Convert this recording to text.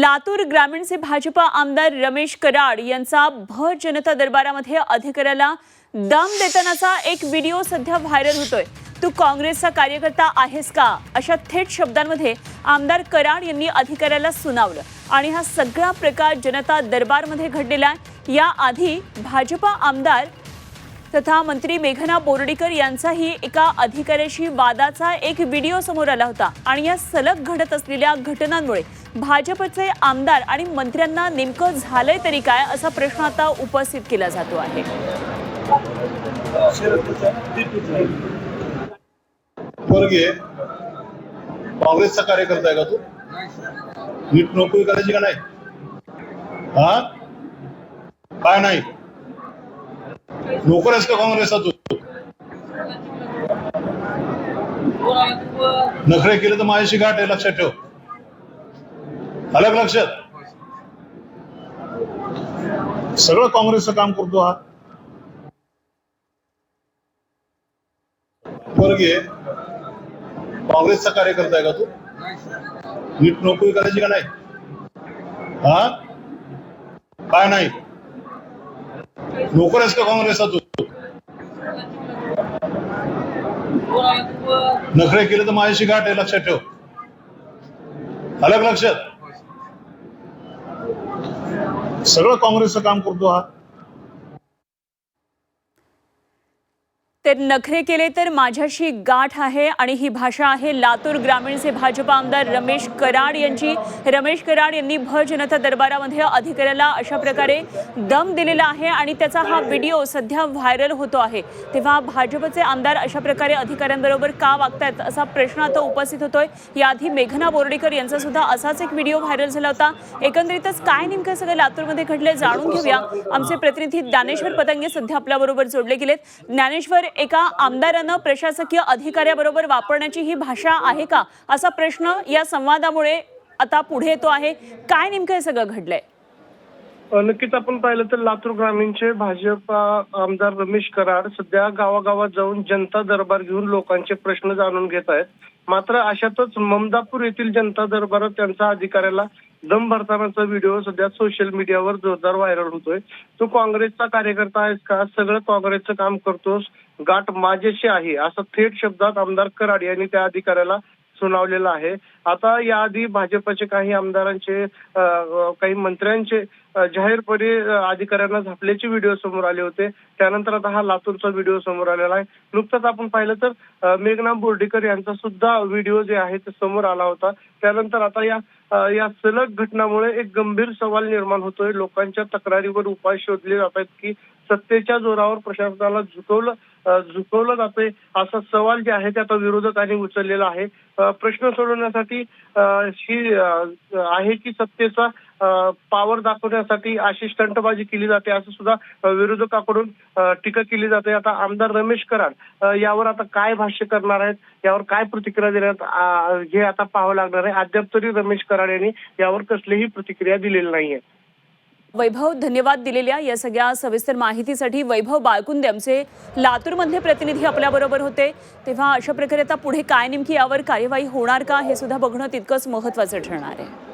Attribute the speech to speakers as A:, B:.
A: लातूर ग्रामीणचे भाजपा आमदार रमेश कराड यांचा भर जनता दरबारामध्ये अधिकाऱ्याला दम देतानाचा एक व्हिडिओ सध्या व्हायरल होतोय. तू काँग्रेसचा कार्यकर्ता आहेस का? अशा थेट शब्दांमध्ये आमदार कराड यांनी अधिकाऱ्याला सुनावलं. आणि हा सगळा प्रकार जनता दरबारमध्ये घडलेला आहे. याआधी भाजपा आमदार तथा मंत्री मेघना बोर्डीकर यांचाही एका अधिकाऱ्याशी वादाचा एक व्हिडिओ समोर आला होता. आणि या सलग घडत असलेल्या घटनांमुळे भाजपचे आमदार आणि मंत्र्यांना नेमकं झालंय तरी काय असा प्रश्न आता उपस्थित केला जातो आहे.
B: काँग्रेसचा कार्यकर्ता आहे का तू? नीट नोकरी करायची का नाही? हा? काय नाही? नोकर आहेस का काँग्रेसचा तू. नखरे केले तर माझ्याशी गाठ आहे लक्षात ठेव. अलग लक्षात. सगळं काँग्रेसचं काम करतो हा. वर्गीय काँग्रेसचा कार्यकर्ता आहे का तू? नीट नोकरी करायची का नाही? हा? काय नाही? नोकर आहेस का काँग्रेसचा तू नखरे केले तर माझ्याशी गाठ आहे लक्षात ठेव. अलग लक्षात. सगळं काँग्रेसचं काम करतो हा.
A: ते नखरे केले तर माझ्याशी गाठ आहे आणि ही भाषा आहे लातूर ग्रामीणचे भाजपा आमदार रमेश कराड यांची. रमेश कराड यांनी भ जनता दरबारामध्ये अधिकाऱ्याला अशा प्रकारे दम दिलेला आहे आणि त्याचा हा व्हिडिओ सध्या व्हायरल होतो आहे. तेव्हा भाजपचे आमदार अशा प्रकारे अधिकाऱ्यांबरोबर का वागतायत असा प्रश्न आता उपस्थित होतोय. याआधी मेघना बोर्डीकर यांचा सुद्धा असाच एक व्हिडिओ व्हायरल झाला होता. एकंदरीतच काय नेमकं सगळं लातूरमध्ये घडलंय जाणून घेऊया. आमचे प्रतिनिधी ज्ञानेश्वर पतंगे सध्या आपल्याबरोबर जोडले गेलेत. ज्ञानेश्वर एका आमदारानं प्रशासकीय अधिकाऱ्याबरोबर वापरण्याची ही भाषा आहे का? असा प्रश्न या संवादामुळे आता पुढे येतो आहे. काय नेमकं हे सगळं घडलंय?
C: नक्कीच आपण पाहिलं तर लातूर ग्रामीणचे भाजपा आमदार रमेश कराड सध्या गावागावात जाऊन जनता दरबार घेऊन लोकांचे प्रश्न जाणून घेत आहेत. मात्र अशातच ममदापूर येथील जनता दरबारात त्यांचा अधिकाऱ्याला दम भरतानाचा व्हिडिओ सध्या सोशल मीडियावर जोरदार व्हायरल होतोय. तू काँग्रेसचा कार्यकर्ता आहेस का? सगळं काँग्रेसचं काम करतोस. गाठ माझ्याशी आहे असं थेट शब्दात आमदार कराड यांनी त्या अधिकाऱ्याला सुनावलेलं आहे. आता याआधी भाजपचे काही आमदारांचे काही मंत्र्यांचे जाहीरपणे अधिकाऱ्यांना झापल्याचे व्हिडिओ समोर आले होते. त्यानंतर आता हा लातूरचा व्हिडिओ समोर आलेला आहे. नुकताच आपण पाहिलं तर मेघना बोर्डीकर यांचा सुद्धा व्हिडिओ जे आहे ते समोर आला होता. त्यानंतर आता या या सलग घटनामुळे एक गंभीर सवाल निर्माण होतोय. लोकांच्या तक्रारीवर उपाय शोधले जात आहेत की सत्तेच्या जोरावर प्रशासनाला झुकवलं झुकवलं जातंय. असा सवाल जे आहे ते आता विरोधकांनी उचललेला आहे. प्रश्न सोडवण्यासाठी ही आहे की सत्तेचा पॉवर दाखवण्यासाठी अशी स्टंटबाजी केली जाते असं सुद्धा विरोधकाकडून टीका केली जाते. आता आमदार रमेश कराड यावर आता काय भाष्य करणार आहेत? यावर काय प्रतिक्रिया देण्यात हे आता पाहावं लागणार आहे. अद्याप तरी रमेश कराड यांनी यावर कसलीही प्रतिक्रिया दिलेली नाहीये.
A: वैभव धन्यवाद दिलेल्या या सगळ्या सविस्तर माहितीसाठी वैभव बाळकुंदे आमचे लातूरमधले प्रतिनिधी आपल्याबरोबर होते. तेव्हा अशा प्रकारे आता पुढे काय नेमकी यावर कार्यवाही होणार का हे सुद्धा बघणं तितकंच महत्त्वाचं ठरणार आहे.